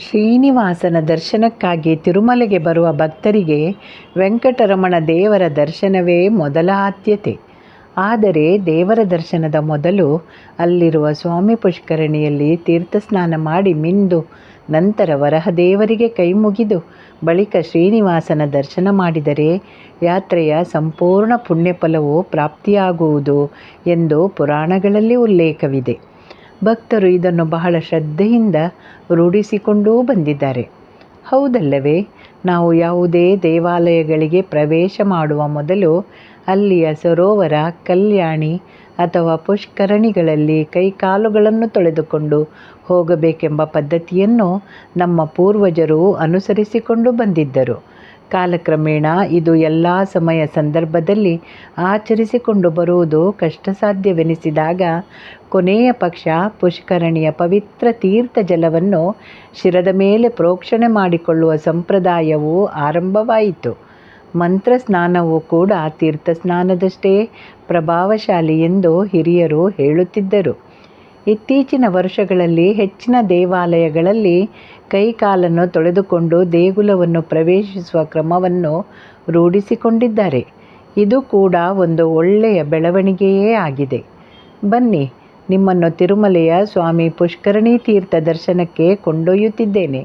ಶ್ರೀನಿವಾಸನ ದರ್ಶನಕ್ಕಾಗಿ ತಿರುಮಲೆಗೆ ಬರುವ ಭಕ್ತರಿಗೆ ವೆಂಕಟರಮಣ ದೇವರ ದರ್ಶನವೇ ಮೊದಲ ಆದ್ಯತೆ. ಆದರೆ ದೇವರ ದರ್ಶನದ ಮೊದಲು ಅಲ್ಲಿರುವ ಸ್ವಾಮಿ ಪುಷ್ಕರಣಿಯಲ್ಲಿ ತೀರ್ಥಸ್ನಾನ ಮಾಡಿ ಮಿಂದು ನಂತರ ವರಹದೇವರಿಗೆ ಕೈಮುಗಿದು ಬಳಿಕ ಶ್ರೀನಿವಾಸನ ದರ್ಶನ ಮಾಡಿದರೆ ಯಾತ್ರೆಯ ಸಂಪೂರ್ಣ ಪುಣ್ಯಫಲವು ಪ್ರಾಪ್ತಿಯಾಗುವುದು ಎಂದು ಪುರಾಣಗಳಲ್ಲಿ ಉಲ್ಲೇಖವಿದೆ. ಭಕ್ತರು ಇದನ್ನು ಬಹಳ ಶ್ರದ್ಧೆಯಿಂದ ರೂಢಿಸಿಕೊಂಡೂ ಬಂದಿದ್ದಾರೆ. ಹೌದಲ್ಲವೇ? ನಾವು ಯಾವುದೇ ದೇವಾಲಯಗಳಿಗೆ ಪ್ರವೇಶ ಮಾಡುವ ಮೊದಲು ಅಲ್ಲಿಯ ಸರೋವರ, ಕಲ್ಯಾಣಿ ಅಥವಾ ಪುಷ್ಕರಣಿಗಳಲ್ಲಿ ಕೈಕಾಲುಗಳನ್ನು ತೊಳೆದುಕೊಂಡು ಹೋಗಬೇಕೆಂಬ ಪದ್ಧತಿಯನ್ನು ನಮ್ಮ ಪೂರ್ವಜರು ಅನುಸರಿಸಿಕೊಂಡು ಬಂದಿದ್ದರು. ಕಾಲಕ್ರಮೇಣ ಇದು ಎಲ್ಲ ಸಮಯ ಸಂದರ್ಭದಲ್ಲಿ ಆಚರಿಸಿಕೊಂಡು ಬರುವುದು ಕಷ್ಟಸಾಧ್ಯವೆನಿಸಿದಾಗ ಕೊನೆಯ ಪಕ್ಷ ಪುಷ್ಕರಣಿಯ ಪವಿತ್ರ ತೀರ್ಥ ಜಲವನ್ನು ಶಿರದ ಮೇಲೆ ಪ್ರೋಕ್ಷಣೆ ಮಾಡಿಕೊಳ್ಳುವ ಸಂಪ್ರದಾಯವು ಆರಂಭವಾಯಿತು. ಮಂತ್ರ ಸ್ನಾನವು ಕೂಡ ತೀರ್ಥ ಸ್ನಾನದಷ್ಟೇ ಪ್ರಭಾವಶಾಲಿ ಎಂದು ಹಿರಿಯರು ಹೇಳುತ್ತಿದ್ದರು. ಇತ್ತೀಚಿನ ವರ್ಷಗಳಲ್ಲಿ ಹೆಚ್ಚಿನ ದೇವಾಲಯಗಳಲ್ಲಿ ಕೈಕಾಲನ್ನು ತೊಳೆದುಕೊಂಡು ದೇಗುಲವನ್ನು ಪ್ರವೇಶಿಸುವ ಕ್ರಮವನ್ನು ರೂಢಿಸಿಕೊಂಡಿದ್ದಾರೆ. ಇದು ಕೂಡ ಒಂದು ಒಳ್ಳೆಯ ಬೆಳವಣಿಗೆಯೇ ಆಗಿದೆ. ಬನ್ನಿ, ನಿಮ್ಮನ್ನು ತಿರುಮಲೆಯ ಸ್ವಾಮಿ ಪುಷ್ಕರಣಿ ತೀರ್ಥ ದರ್ಶನಕ್ಕೆ ಕೊಂಡೊಯ್ಯುತ್ತಿದ್ದೇನೆ.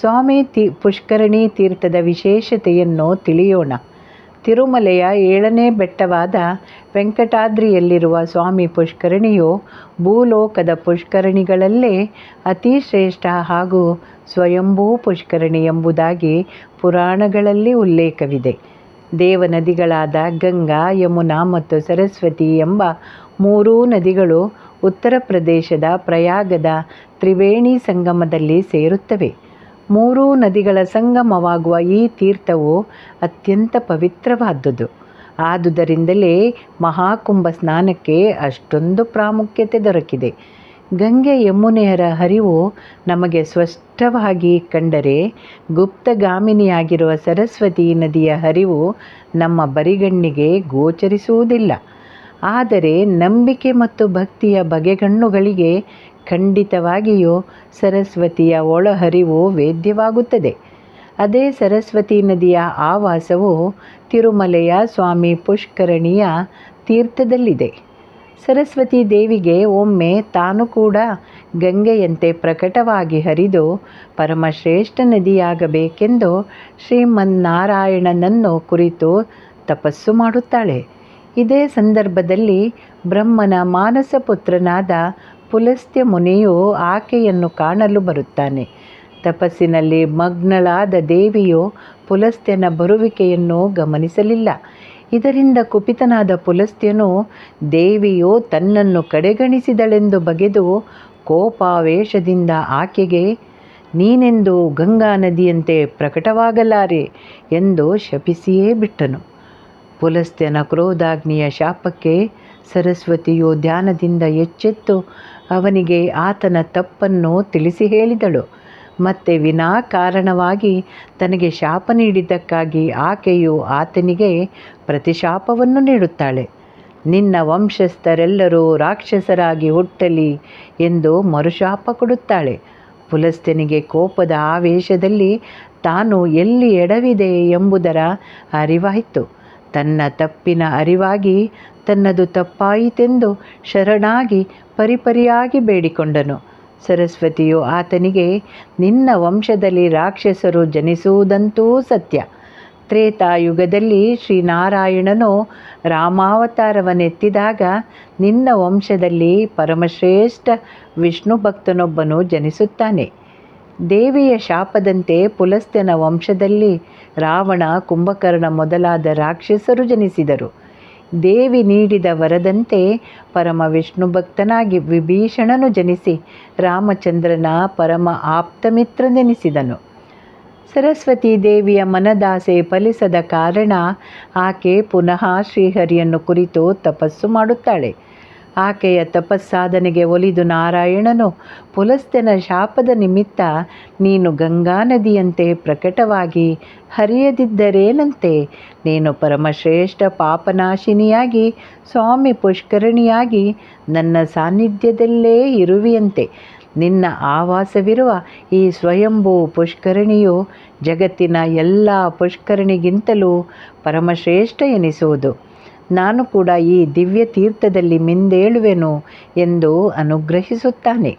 ಸ್ವಾಮಿ ತಿ, ಪುಷ್ಕರಣಿ ತೀರ್ಥದ ವಿಶೇಷತೆಯನ್ನು ತಿಳಿಯೋಣ. ತಿರುಮಲೆಯ ಏಳನೇ ಬೆಟ್ಟವಾದ ವೆಂಕಟಾದ್ರಿಯಲ್ಲಿರುವ ಸ್ವಾಮಿ ಪುಷ್ಕರಣಿಯು ಭೂಲೋಕದ ಪುಷ್ಕರಣಿಗಳಲ್ಲೇ ಅತಿ ಶ್ರೇಷ್ಠ ಹಾಗೂ ಸ್ವಯಂಭೂ ಪುಷ್ಕರಣಿ ಎಂಬುದಾಗಿ ಪುರಾಣಗಳಲ್ಲಿ ಉಲ್ಲೇಖವಿದೆ. ದೇವನದಿಗಳಾದ ಗಂಗಾ, ಯಮುನಾ ಮತ್ತು ಸರಸ್ವತಿ ಎಂಬ ಮೂರೂ ನದಿಗಳು ಉತ್ತರ ಪ್ರದೇಶದ ಪ್ರಯಾಗದ ತ್ರಿವೇಣಿ ಸಂಗಮದಲ್ಲಿ ಸೇರುತ್ತವೆ. ಮೂರೂ ನದಿಗಳ ಸಂಗಮವಾಗುವ ಈ ತೀರ್ಥವು ಅತ್ಯಂತ ಪವಿತ್ರವಾದುದು. ಆದುದರಿಂದಲೇ ಮಹಾಕುಂಭ ಸ್ನಾನಕ್ಕೆ ಅಷ್ಟೊಂದು ಪ್ರಾಮುಖ್ಯತೆ ದೊರಕಿದೆ. ಗಂಗೆ ಯಮುನೆಯರ ಹರಿವು ನಮಗೆ ಸ್ಪಷ್ಟವಾಗಿ ಕಂಡರೆ ಗುಪ್ತಗಾಮಿನಿಯಾಗಿರುವ ಸರಸ್ವತಿ ನದಿಯ ಹರಿವು ನಮ್ಮ ಬರಿಗಣ್ಣಿಗೆ ಗೋಚರಿಸುವುದಿಲ್ಲ. ಆದರೆ ನಂಬಿಕೆ ಮತ್ತು ಭಕ್ತಿಯ ಬಗೆಗಣ್ಣುಗಳಿಗೆ ಖಂಡಿತವಾಗಿಯೂ ಸರಸ್ವತಿಯ ಒಳಹರಿವು ವೇದ್ಯವಾಗುತ್ತದೆ. ಅದೇ ಸರಸ್ವತಿ ನದಿಯ ಆವಾಸವು ತಿರುಮಲೆಯ ಸ್ವಾಮಿ ಪುಷ್ಕರಣಿಯ ತೀರ್ಥದಲ್ಲಿದೆ. ಸರಸ್ವತಿ ದೇವಿಗೆ ಒಮ್ಮೆ ತಾನು ಕೂಡ ಗಂಗೆಯಂತೆ ಪ್ರಕಟವಾಗಿ ಹರಿದು ಪರಮಶ್ರೇಷ್ಠ ನದಿಯಾಗಬೇಕೆಂದು ಶ್ರೀಮನ್ನಾರಾಯಣನನ್ನು ಕುರಿತು ತಪಸ್ಸು ಮಾಡುತ್ತಾಳೆ. ಇದೇ ಸಂದರ್ಭದಲ್ಲಿ ಬ್ರಹ್ಮನ ಮಾನಸ ಪುತ್ರನಾದ ಪುಲಸ್ತ್ಯ ಮುನಿಯು ಆಕೆಯನ್ನು ಕಾಣಲು ಬರುತ್ತಾನೆ. ತಪಸ್ಸಿನಲ್ಲಿ ಮಗ್ನಳಾದ ದೇವಿಯು ಪುಲಸ್ತ್ಯನ ಬರುವಿಕೆಯನ್ನು ಗಮನಿಸಲಿಲ್ಲ. ಇದರಿಂದ ಕುಪಿತನಾದ ಪುಲಸ್ತ್ಯನು, ದೇವಿಯು ತನ್ನನ್ನು ಕಡೆಗಣಿಸಿದಳೆಂದು ಬಗೆದು ಕೋಪಾವೇಶದಿಂದ ಆಕೆಗೆ, ನೀನೆಂದು ಗಂಗಾ ನದಿಯಂತೆ ಪ್ರಕಟವಾಗಲಾರೆ ಎಂದು ಶಪಿಸಿಯೇ ಬಿಟ್ಟನು. ಪುಲಸ್ತ್ಯನ ಕ್ರೋಧಾಗ್ನಿಯ ಶಾಪಕ್ಕೆ ಸರಸ್ವತಿಯು ಧ್ಯಾನದಿಂದ ಎಚ್ಚೆತ್ತು. ಅವನಿಗೆ ಆತನ ತಪ್ಪನ್ನು ತಿಳಿಸಿ ಹೇಳಿದಳು. ಮತ್ತೆ ವಿನಾಕಾರಣವಾಗಿ ತನಗೆ ಶಾಪ ನೀಡಿದ್ದಕ್ಕಾಗಿ ಆಕೆಯು ಆತನಿಗೆ ಪ್ರತಿಶಾಪವನ್ನು ನೀಡುತ್ತಾಳೆ. ನಿನ್ನ ವಂಶಸ್ಥರೆಲ್ಲರೂ ರಾಕ್ಷಸರಾಗಿ ಹುಟ್ಟಲಿ ಎಂದು ಮರುಶಾಪ ಕೊಡುತ್ತಾಳೆ. ಪುಲಸ್ತ್ಯನಿಗೆ ಕೋಪದ ಆವೇಶದಲ್ಲಿ ತಾನು ಎಲ್ಲಿ ಎಡವಿದೆ ಎಂಬುದರ ಅರಿವಾಯಿತು. ತನ್ನ ತಪ್ಪಿನ ಅರಿವಾಗಿ ತನ್ನದು ತಪ್ಪಾಯಿತೆಂದು ಶರಣಾಗಿ ಪರಿಪರಿಯಾಗಿ ಬೇಡಿಕೊಂಡನು. ಸರಸ್ವತಿಯು ಆತನಿಗೆ, ನಿನ್ನ ವಂಶದಲ್ಲಿ ರಾಕ್ಷಸರು ಜನಿಸುವುದಂತೂ ಸತ್ಯ. ತ್ರೇತಾಯುಗದಲ್ಲಿ ಶ್ರೀನಾರಾಯಣನು ರಾಮಾವತಾರವನ್ನೆತ್ತಿದಾಗ ನಿನ್ನ ವಂಶದಲ್ಲಿ ಪರಮಶ್ರೇಷ್ಠ ವಿಷ್ಣು ಭಕ್ತನೊಬ್ಬನು ಜನಿಸುತ್ತಾನೆ. ದೇವಿಯ ಶಾಪದಂತೆ ಪುಲಸ್ತ್ಯನ ವಂಶದಲ್ಲಿ ರಾವಣ ಕುಂಭಕರ್ಣ ಮೊದಲಾದ ರಾಕ್ಷಸರು ಜನಿಸಿದರು. ದೇವಿ ನೀಡಿದ ವರದಂತೆ ಪರಮ ವಿಷ್ಣು ಭಕ್ತನಾಗಿ ವಿಭೀಷಣನು ಜನಿಸಿ ರಾಮಚಂದ್ರನ ಪರಮ ಆಪ್ತಮಿತ್ರನೆನಿಸಿದನು ಸರಸ್ವತಿ ದೇವಿಯ ಮನದಾಸೆ ಫಲಿಸದ ಕಾರಣ ಆಕೆ ಪುನಃ ಶ್ರೀಹರಿಯನ್ನು ಕುರಿತು ತಪಸ್ಸು ಮಾಡುತ್ತಾಳೆ. ಆಕೆಯ ತಪಸ್ಸಾಧನೆಗೆ ಒಲಿದು ನಾರಾಯಣನು ಪುಲಸ್ತ್ಯನ ಶಾಪದ ನಿಮಿತ್ತ ನೀನು ಗಂಗಾ ನದಿಯಂತೆ ಪ್ರಕಟವಾಗಿ ಹರಿಯದಿದ್ದರೇನಂತೆ? ನೀನು ಪರಮಶ್ರೇಷ್ಠ ಪಾಪನಾಶಿನಿಯಾಗಿ, ಸ್ವಾಮಿ ಪುಷ್ಕರಣಿಯಾಗಿ ನನ್ನ ಸಾನ್ನಿಧ್ಯದಲ್ಲೇ ಇರುವಿಯಂತೆ. ನಿನ್ನ ಆವಾಸವಿರುವ ಈ ಸ್ವಯಂಭೂ ಪುಷ್ಕರಣಿಯು ಜಗತ್ತಿನ ಎಲ್ಲ ಪುಷ್ಕರಣಿಗಿಂತಲೂ ಪರಮಶ್ರೇಷ್ಠ ಎನಿಸುವುದು. ನಾನು ಕೂಡ ಈ ದಿವ್ಯ ತೀರ್ಥದಲ್ಲಿ ಮಿಂದೇಳುವೆನು ಎಂದು ಅನುಗ್ರಹಿಸುತ್ತಾನೆ.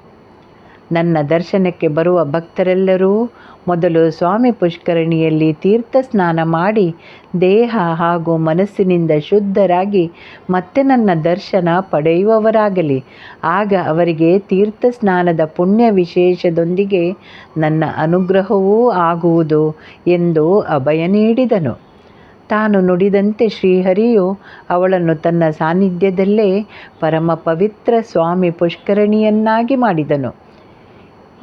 ನನ್ನ ದರ್ಶನಕ್ಕೆ ಬರುವ ಭಕ್ತರೆಲ್ಲರೂ ಮೊದಲು ಸ್ವಾಮಿ ಪುಷ್ಕರಣಿಯಲ್ಲಿ ತೀರ್ಥ ಸ್ನಾನ ಮಾಡಿ ದೇಹ ಹಾಗೂ ಮನಸ್ಸಿನಿಂದ ಶುದ್ಧರಾಗಿ ಮತ್ತೆ ನನ್ನ ದರ್ಶನ ಪಡೆಯುವವರಾಗಲಿ. ಆಗ ಅವರಿಗೆ ತೀರ್ಥ ಸ್ನಾನದ ಪುಣ್ಯ ವಿಶೇಷದೊಂದಿಗೆ ನನ್ನ ಅನುಗ್ರಹವೂ ಆಗುವುದು ಎಂದು ಅಭಯ ನೀಡಿದನು. ತಾನು ನುಡಿದಂತೆ ಶ್ರೀಹರಿಯು ಅವಳನ್ನು ತನ್ನ ಸಾನ್ನಿಧ್ಯದಲ್ಲೇ ಪರಮ ಪವಿತ್ರ ಸ್ವಾಮಿ ಪುಷ್ಕರಣಿಯನ್ನಾಗಿ ಮಾಡಿದನು.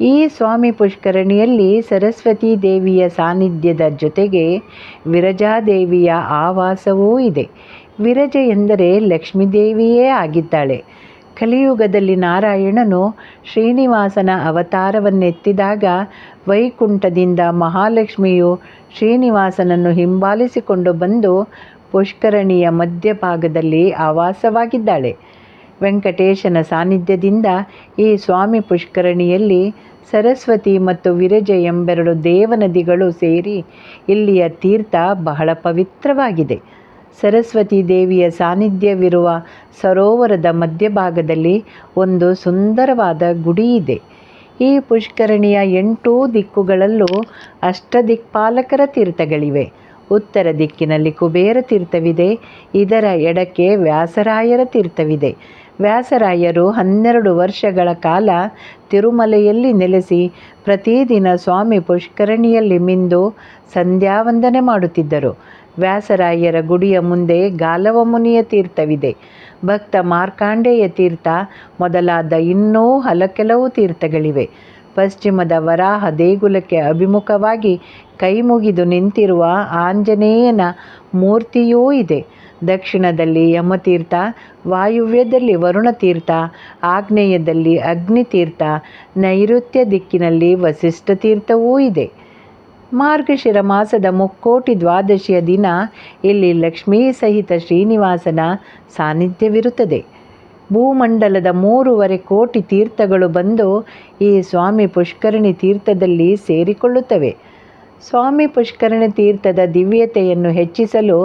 ಈ ಸ್ವಾಮಿ ಪುಷ್ಕರಣಿಯಲ್ಲಿ ಸರಸ್ವತೀ ದೇವಿಯ ಸಾನ್ನಿಧ್ಯದ ಜೊತೆಗೆ ವಿರಜಾದೇವಿಯ ಆವಾಸವೂ ಇದೆ. ವಿರಜ ಎಂದರೆ ಲಕ್ಷ್ಮೀದೇವಿಯೇ ಆಗಿದ್ದಾಳೆ. ಕಲಿಯುಗದಲ್ಲಿ ನಾರಾಯಣನು ಶ್ರೀನಿವಾಸನ ಅವತಾರವನ್ನೆತ್ತಿದಾಗ ವೈಕುಂಠದಿಂದ ಮಹಾಲಕ್ಷ್ಮಿಯು ಶ್ರೀನಿವಾಸನನ್ನು ಹಿಂಬಾಲಿಸಿಕೊಂಡು ಬಂದು ಪುಷ್ಕರಣಿಯ ಮಧ್ಯಭಾಗದಲ್ಲಿ ಆವಾಸವಾಗಿದ್ದಾಳೆ. ವೆಂಕಟೇಶನ ಸಾನ್ನಿಧ್ಯದಿಂದ ಈ ಸ್ವಾಮಿ ಪುಷ್ಕರಣಿಯಲ್ಲಿ ಸರಸ್ವತಿ ಮತ್ತು ವಿರಜ ಎಂಬೆರಡು ದೇವನದಿಗಳು ಸೇರಿ ಇಲ್ಲಿಯ ತೀರ್ಥ ಬಹಳ ಪವಿತ್ರವಾಗಿದೆ. ಸರಸ್ವತಿ ದೇವಿಯ ಸಾನ್ನಿಧ್ಯವಿರುವ ಸರೋವರದ ಮಧ್ಯಭಾಗದಲ್ಲಿ ಒಂದು ಸುಂದರವಾದ ಗುಡಿ ಇದೆ. ಈ ಪುಷ್ಕರಣಿಯ ಎಂಟೂ ದಿಕ್ಕುಗಳಲ್ಲೂ ಅಷ್ಟದಿಕ್ಪಾಲಕರ ತೀರ್ಥಗಳಿವೆ. ಉತ್ತರ ದಿಕ್ಕಿನಲ್ಲಿ ಕುಬೇರ ತೀರ್ಥವಿದೆ, ಇದರ ಎಡಕ್ಕೆ ವ್ಯಾಸರಾಯರ ತೀರ್ಥವಿದೆ. ವ್ಯಾಸರಾಯರು ಹನ್ನೆರಡು ವರ್ಷಗಳ ಕಾಲ ತಿರುಮಲೆಯಲ್ಲಿ ನೆಲೆಸಿ ಪ್ರತಿದಿನ ಸ್ವಾಮಿ ಪುಷ್ಕರಣಿಯಲ್ಲಿ ಮಿಂದು ಸಂಧ್ಯಾವಂದನೆ ಮಾಡುತ್ತಿದ್ದರು. ವ್ಯಾಸರಾಯರ ಗುಡಿಯ ಮುಂದೆ ಗಾಲವ ಮುನಿಯ ತೀರ್ಥವಿದೆ. ಭಕ್ತ ಮಾರ್ಕಾಂಡೇಯ ತೀರ್ಥ ಮೊದಲಾದ ಇನ್ನೂ ಹಲಕೆಲವು ತೀರ್ಥಗಳಿವೆ. ಪಶ್ಚಿಮದ ವರಾಹ ದೇಗುಲಕ್ಕೆ ಅಭಿಮುಖವಾಗಿ ಕೈಮುಗಿದು ನಿಂತಿರುವ ಆಂಜನೇಯನ ಮೂರ್ತಿಯೂ ಇದೆ. ದಕ್ಷಿಣದಲ್ಲಿ ಯಮತೀರ್ಥ, ವಾಯುವ್ಯದಲ್ಲಿ ವರುಣತೀರ್ಥ, ಆಗ್ನೇಯದಲ್ಲಿ ಅಗ್ನಿತೀರ್ಥ, ನೈಋತ್ಯ ದಿಕ್ಕಿನಲ್ಲಿ ವಸಿಷ್ಠ ತೀರ್ಥವೂ ಇದೆ. ಮಾರ್ಗಶಿರ ಮಾಸದ ಮುಕ್ಕೋಟಿ ದ್ವಾದಶಿಯ ದಿನ ಇಲ್ಲಿ ಲಕ್ಷ್ಮೀ ಸಹಿತ ಶ್ರೀನಿವಾಸನ ಸಾನ್ನಿಧ್ಯವಿರುತ್ತದೆ. ಭೂಮಂಡಲದ ಮೂರುವರೆ ಕೋಟಿ ತೀರ್ಥಗಳು ಬಂದು ಈ ಸ್ವಾಮಿ ಪುಷ್ಕರಣಿ ತೀರ್ಥದಲ್ಲಿ ಸೇರಿಕೊಳ್ಳುತ್ತವೆ. ಸ್ವಾಮಿ ಪುಷ್ಕರಣಿ ತೀರ್ಥದ ದಿವ್ಯತೆಯನ್ನು ಹೆಚ್ಚಿಸಲು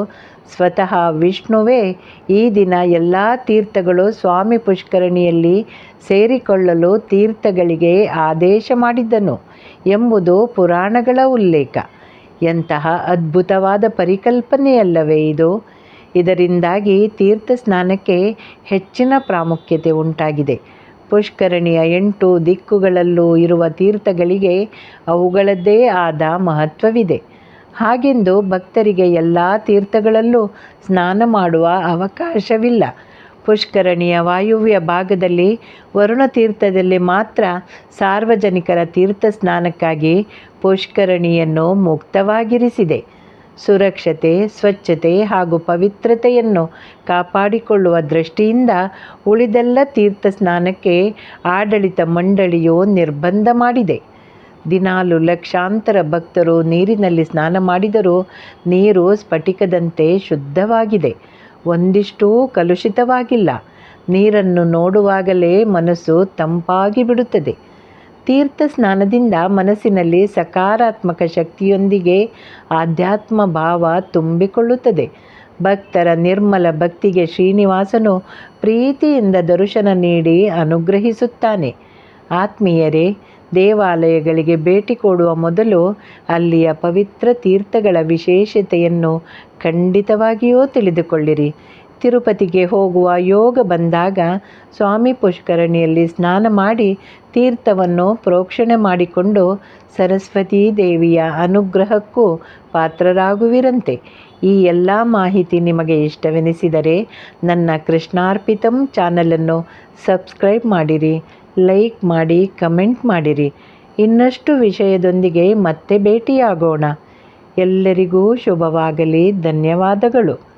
ಸ್ವತಃ ವಿಷ್ಣುವೇ ಈ ದಿನ ಎಲ್ಲ ತೀರ್ಥಗಳು ಸ್ವಾಮಿ ಪುಷ್ಕರಣಿಯಲ್ಲಿ ಸೇರಿಕೊಳ್ಳಲು ತೀರ್ಥಗಳಿಗೆ ಆದೇಶ ಮಾಡಿದ್ದನು. ಎಂಬುದು ಪುರಾಣಗಳ ಉಲ್ಲೇಖ. ಎಂತಹ ಅದ್ಭುತವಾದ ಪರಿಕಲ್ಪನೆಯಲ್ಲವೇ ಇದು. ಇದರಿಂದಾಗಿ ತೀರ್ಥ ಸ್ನಾನಕ್ಕೆ ಹೆಚ್ಚಿನ ಪ್ರಾಮುಖ್ಯತೆ ಉಂಟಾಗಿದೆ. ಪುಷ್ಕರಣಿಯ ಎಂಟು ದಿಕ್ಕುಗಳಲ್ಲೂ ಇರುವ ತೀರ್ಥಗಳಿಗೆ ಅವುಗಳದ್ದೇ ಆದ ಮಹತ್ವವಿದೆ. ಹಾಗೆಂದು ಭಕ್ತರಿಗೆ ಎಲ್ಲ ತೀರ್ಥಗಳಲ್ಲೂ ಸ್ನಾನ ಮಾಡುವ ಅವಕಾಶವಿಲ್ಲ. ಪುಷ್ಕರಣಿಯ ವಾಯುವ್ಯ ಭಾಗದಲ್ಲಿ ವರುಣ ತೀರ್ಥದಲ್ಲಿ ಮಾತ್ರ ಸಾರ್ವಜನಿಕರ ತೀರ್ಥ ಸ್ನಾನಕ್ಕಾಗಿ ಪುಷ್ಕರಣಿಯನ್ನು ಮುಕ್ತವಾಗಿರಿಸಿದೆ. ಸುರಕ್ಷತೆ, ಸ್ವಚ್ಛತೆ ಹಾಗೂ ಪವಿತ್ರತೆಯನ್ನು ಕಾಪಾಡಿಕೊಳ್ಳುವ ದೃಷ್ಟಿಯಿಂದ ಉಳಿದೆಲ್ಲ ತೀರ್ಥ ಸ್ನಾನಕ್ಕೆ ಆಡಳಿತ ಮಂಡಳಿಯು ನಿರ್ಬಂಧ ಮಾಡಿದೆ. ದಿನಾಲು ಲಕ್ಷಾಂತರ ಭಕ್ತರು ನೀರಿನಲ್ಲಿ ಸ್ನಾನ ಮಾಡಿದರೂ ನೀರು ಸ್ಫಟಿಕದಂತೆ ಶುದ್ಧವಾಗಿದೆ. ಒಂದಿಷ್ಟೂ ಕಲುಷಿತವಾಗಿಲ್ಲ. ನೀರನ್ನು ನೋಡುವಾಗಲೇ ಮನಸ್ಸು ತಂಪಾಗಿ ಬಿಡುತ್ತದೆ. ತೀರ್ಥ ಸ್ನಾನದಿಂದ ಮನಸ್ಸಿನಲ್ಲಿ ಸಕಾರಾತ್ಮಕ ಶಕ್ತಿಯೊಂದಿಗೆ ಆಧ್ಯಾತ್ಮ ಭಾವ ತುಂಬಿಕೊಳ್ಳುತ್ತದೆ. ಭಕ್ತರ ನಿರ್ಮಲ ಭಕ್ತಿಗೆ ಶ್ರೀನಿವಾಸನು ಪ್ರೀತಿಯಿಂದ ದರ್ಶನ ನೀಡಿ ಅನುಗ್ರಹಿಸುತ್ತಾನೆ. ಆತ್ಮೀಯರೇ ದೇವಾಲಯಗಳಿಗೆ ಭೇಟಿ ಕೊಡುವ ಮೊದಲು ಅಲ್ಲಿಯ ಪವಿತ್ರ ತೀರ್ಥಗಳ ವಿಶೇಷತೆಯನ್ನು ಖಂಡಿತವಾಗಿಯೂ ತಿಳಿದುಕೊಳ್ಳಿರಿ. ತಿರುಪತಿಗೆ ಹೋಗುವ ಯೋಗ ಬಂದಾಗ ಸ್ವಾಮಿ ಪುಷ್ಕರಣಿಯಲ್ಲಿ ಸ್ನಾನ ಮಾಡಿ ತೀರ್ಥವನ್ನು ಪ್ರೋಕ್ಷಣೆ ಮಾಡಿಕೊಂಡು ಸರಸ್ವತೀ ದೇವಿಯ ಅನುಗ್ರಹಕ್ಕೂ ಪಾತ್ರರಾಗುವಿರಂತೆ. ಈ ಎಲ್ಲ ಮಾಹಿತಿ ನಿಮಗೆ ಇಷ್ಟವೆನಿಸಿದರೆ ನನ್ನ ಕೃಷ್ಣಾರ್ಪಿತಂ ಚಾನಲನ್ನು ಸಬ್ಸ್ಕ್ರೈಬ್ ಮಾಡಿರಿ. ಲೈಕ್ ಮಾಡಿ ಕಮೆಂಟ್ ಮಾಡಿರಿ. ಇನ್ನಷ್ಟು ವಿಷಯದೊಂದಿಗೆ ಮತ್ತೆ ಭೇಟಿಯಾಗೋಣ. ಎಲ್ಲರಿಗೂ ಶುಭವಾಗಲಿ. ಧನ್ಯವಾದಗಳು.